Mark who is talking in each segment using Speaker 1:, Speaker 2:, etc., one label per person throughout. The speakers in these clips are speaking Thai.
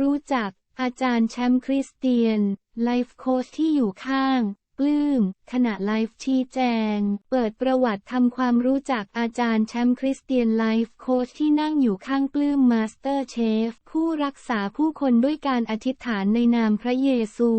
Speaker 1: รู้จัก อาจารย์แชมป์คริสเตียน ไลฟ์โค้ชที่อยู่ข้าง ปลื้ม ขณะไลฟ์ชี้แจง เปิดประวัติทำความรู้จักอาจารย์แชมป์คริสเตียนไลฟ์โค้ชที่นั่งอยู่ข้างปลื้มมาสเตอร์เชฟ ผู้รักษาผู้คนด้วยการอธิษฐานในนามพระเยซู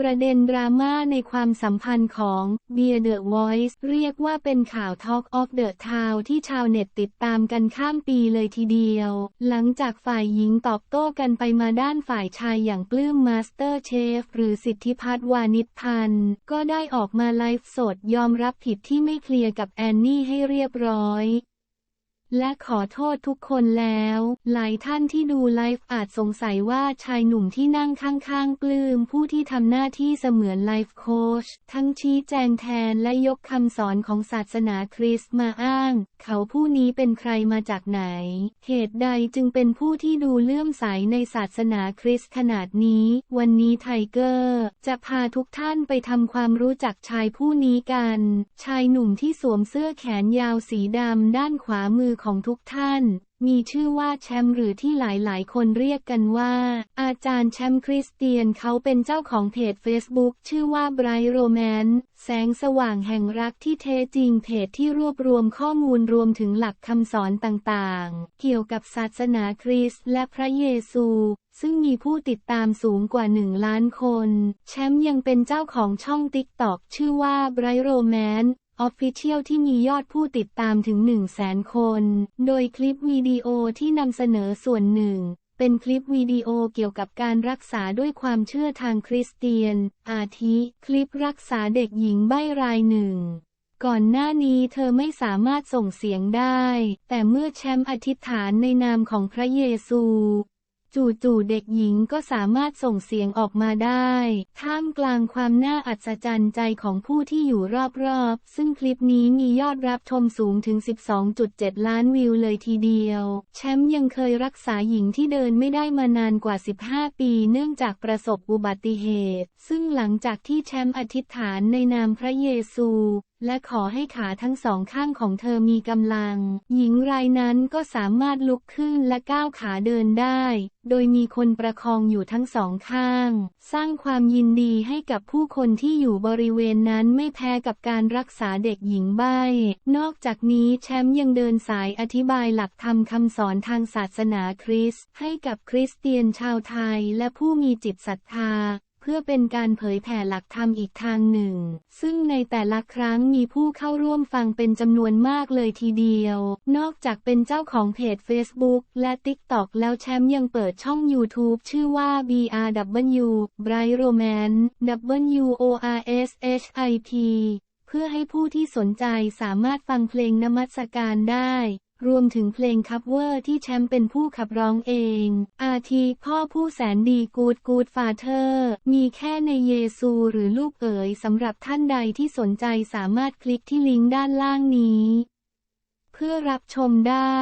Speaker 1: ประเด็นดราม่าในความสัมพันธ์ของเบียร์เดอะวอยซ์เรียกว่าเป็นข่าว Talk of the Town ที่ชาวเน็ตติดตามกันข้ามปีเลยทีเดียว หลังจากฝ่ายหญิงตอบโต้กันไปมาด้านฝ่ายชายอย่างปลื้มมาสเตอร์เชฟหรือสิทธิพัฒน์วานิชพันธ์ก็ได้ออกมาไลฟ์สดยอมรับผิดที่ไม่เคลียร์กับแอนนี่ให้เรียบร้อย และขอโทษทุกคนแล้ว หลายท่านที่ดูไลฟ์อาจสงสัยว่าชายหนุ่มที่นั่งข้างๆปลื้มผู้ที่ทำหน้าที่เสมือนไลฟ์โค้ชทั้งชี้แจงแทนและยกคำสอนของศาสนาคริสต์มาอ้าง เขาผู้นี้เป็นใครมาจากไหน เหตุใดจึงเป็นผู้ที่ดูเลื่อมใสในศาสนาคริสต์ขนาดนี้ วันนี้ไทเกอร์ จะพาทุกท่านไปทำความรู้จักชายผู้นี้กัน ชายหนุ่มที่สวมเสื้อแขนยาวสีดำด้านขวามือของทุกท่าน มีชื่อว่าแชมป์หรือที่หลายๆ คนเรียกกันว่า อาจารย์แชมป์คริสเตียนเขาเป็นเจ้าของเพจ Facebook ชื่อว่าไบรท์โรแมนแสงสว่างแห่งรักที่เทจริงเพจที่รวบรวมข้อมูลรวมถึงหลักคำสอนต่างๆ เกี่ยวกับศาสนาคริสต์และพระเยซู ซึ่งมีผู้ติดตามสูงกว่า 1 ล้านคน แชมป์ยังเป็นเจ้าของช่องติ๊กตอกชื่อว่าไบรท์โรแมน ออฟฟิเชียลที่มียอดผู้ติดตามถึง 1 0 0 0 0แสนคน โดยคลิปวิดีโอที่นำเสนอส่วนหนึ่ง เป็นคลิปวิดีโอเกี่ยวกับการรักษาด้วยความเชื่อทางคริสเตียน อาทิ คลิปรักษาเด็กหญิงใบรายหนึ่งก่อนหน้านี้เธอไม่สามารถส่งเสียงได้ แต่เมื่อแชมป์อธิษฐานในนามของพระเยซู จู่ๆเด็กหญิงก็สามารถส่งเสียงออกมาได้ ท่ามกลางความน่าอัศจรรย์ใจของผู้ที่อยู่รอบๆ ซึ่งคลิปนี้มียอดรับชมสูงถึง 12.7 ล้านวิวเลยทีเดียว แชมป์ยังเคยรักษาหญิงที่เดินไม่ได้มานานกว่า 15 ปี เนื่องจากประสบอุบัติเหตุ ซึ่งหลังจากที่แชมป์อธิษฐานในนามพระเยซู และขอให้ขาทั้งสองข้างของเธอมีกำลัง หญิงรายนั้นก็สามารถลุกขึ้นและก้าวขาเดินได้ โดยมีคนประคองอยู่ทั้งสองข้าง สร้างความยินดีให้กับผู้คนที่อยู่บริเวณนั้นไม่แพ้กับการรักษาเด็กหญิงใบ้ นอกจากนี้แชมป์ยังเดินสายอธิบายหลักธรรมคำสอนทางศาสนาคริสต์ให้กับคริสเตียนชาวไทยและผู้มีจิตศรัทธา เพื่อเป็นการเผยแผ่หลักธรรมอีกทางหนึ่ง ซึ่งในแต่ละครั้งมีผู้เข้าร่วมฟังเป็นจำนวนมากเลยทีเดียว นอกจากเป็นเจ้าของเพจ Facebook และ TikTok แล้วแชมป์ยังเปิดช่อง YouTube ชื่อว่า BRW Bright Romance W O R S H I P เพื่อให้ผู้ที่สนใจสามารถฟังเพลงนมัสการได้ รวมถึงเพลงคัฟเวอร์ที่แชมป์เป็นผู้ขับร้องเอง อาทิพ่อผู้แสนดีกูดกูดฟาเธอร์ มีแค่ในเยซูหรือลูกเอ๋ยสำหรับท่านใดที่สนใจสามารถคลิกที่ลิงก์ด้านล่างนี้ เพื่อรับชมได้